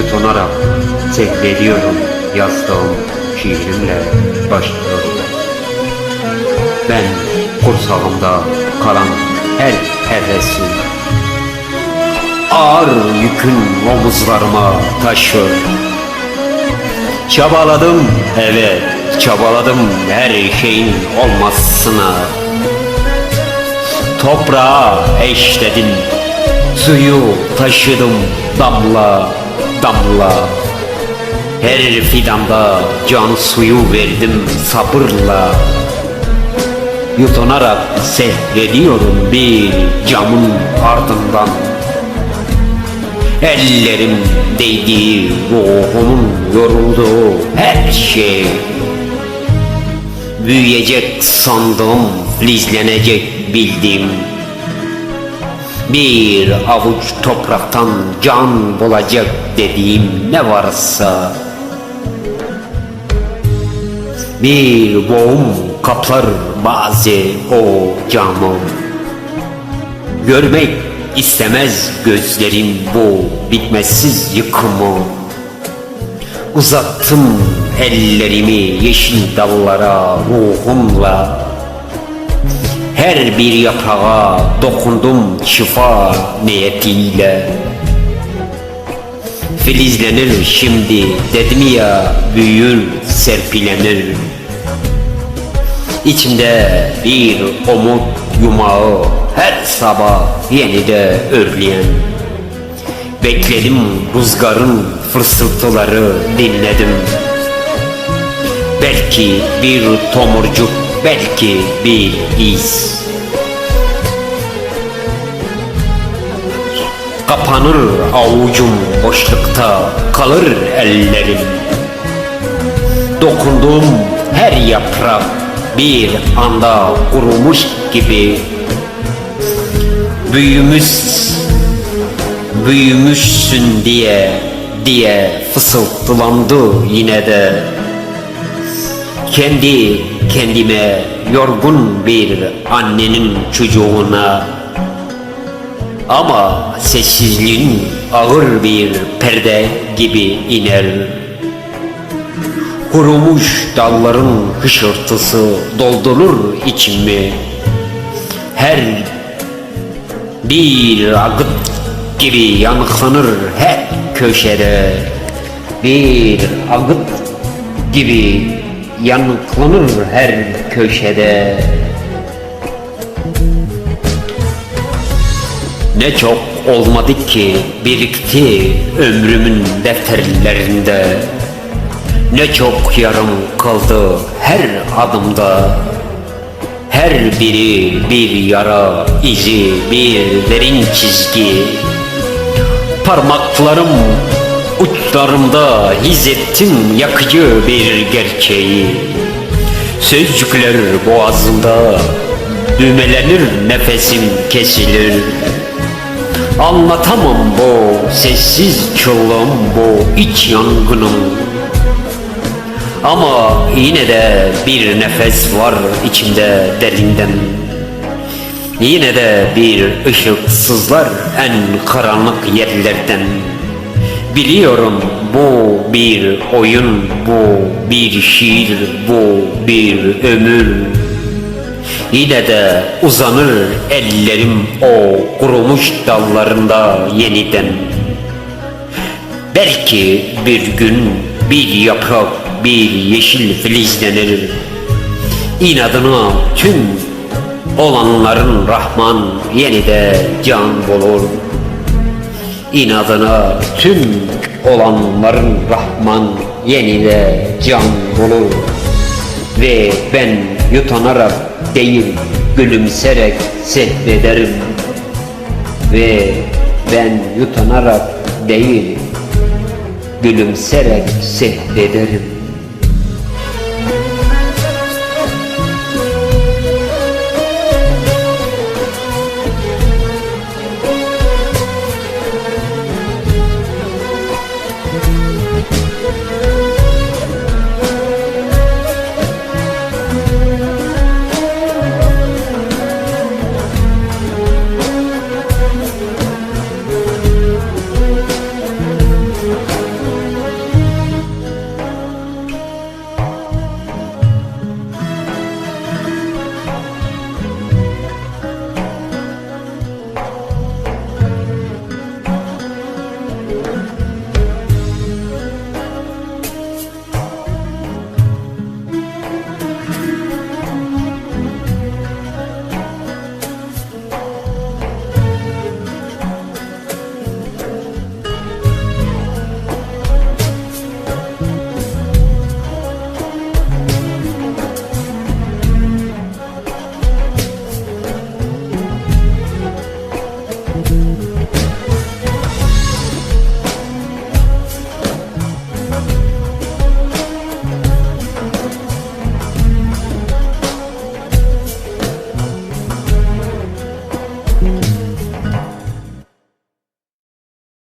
yutunarak sehrediyorum yazdığım şiirimle başlıyorum. Ben kursağımda kalan her hevesim Ağır yükün omuzlarıma taşıyor. Çabaladım evet çabaladım her şeyin olmasına. Toprağa eşledim Suyu taşıdım damla damla. Her fidanda can suyu verdim sabırla. Yutunarak sehrediyorum bir camın ardından. Ellerim değdiği ruhumun yorulduğu her şey. Büyüyecek sandığım, filizlenecek bildiğim Bir avuç topraktan can bulacak dediğim ne varsa. Bir boğum kaplar bazı o camı Görmek istemez gözlerim bu bitmezsiz yıkımı. Uzattım ellerimi yeşil dallara ruhumla Her bir yaprağa dokundum şifa niyetiyle. Filizlenir şimdi dedim ya büyür serpilenir. İçimde bir umut yumağı her sabah yenide örleyen Bekledim rüzgarın fısıltıları dinledim. Belki bir tomurcuk, belki bir iz. Kapanır avucum boşlukta, kalır ellerim. Dokunduğum her yaprak bir anda kurumuş gibi. Büyümüş, büyümüşsün diye, diye fısıltılandı yine de Kendi kendime yorgun bir annenin çocuğuna Ama sessizliğin ağır bir perde gibi iner. Kurumuş dalların hışırtısı doldurur içimi. Her bir akıt gibi yankılanır her köşede. Bir akıt gibi yankılanır her köşede. Ne çok olmadı ki birikti ömrümün defterlerinde. Ne çok yarım kaldı her adımda. Her biri bir yara izi bir derin çizgi. Parmaklarım uçlarımda hissettim yakıcı bir gerçeği. Sözcükler boğazımda düğmelenir nefesim kesilir. Anlatamam bu sessiz çığlığım bu iç yangınım. Ama yine de bir nefes var içimde derinden. Yine de bir ışık sızlar en karanlık yerlerden Biliyorum bu bir oyun, bu bir şiir, bu bir ömür. Yine de uzanır ellerim o kurumuş dallarında yeniden. Belki bir gün bir yaprak, bir yeşil filizlenir. İnadına tüm olanların Rahman yenide can bulur İnadına tüm olanların Rahman yenide can bulur. Ve ben yutanarak değil gülümserek sehrederim Ve ben yutanarak değil gülümserek sehrederim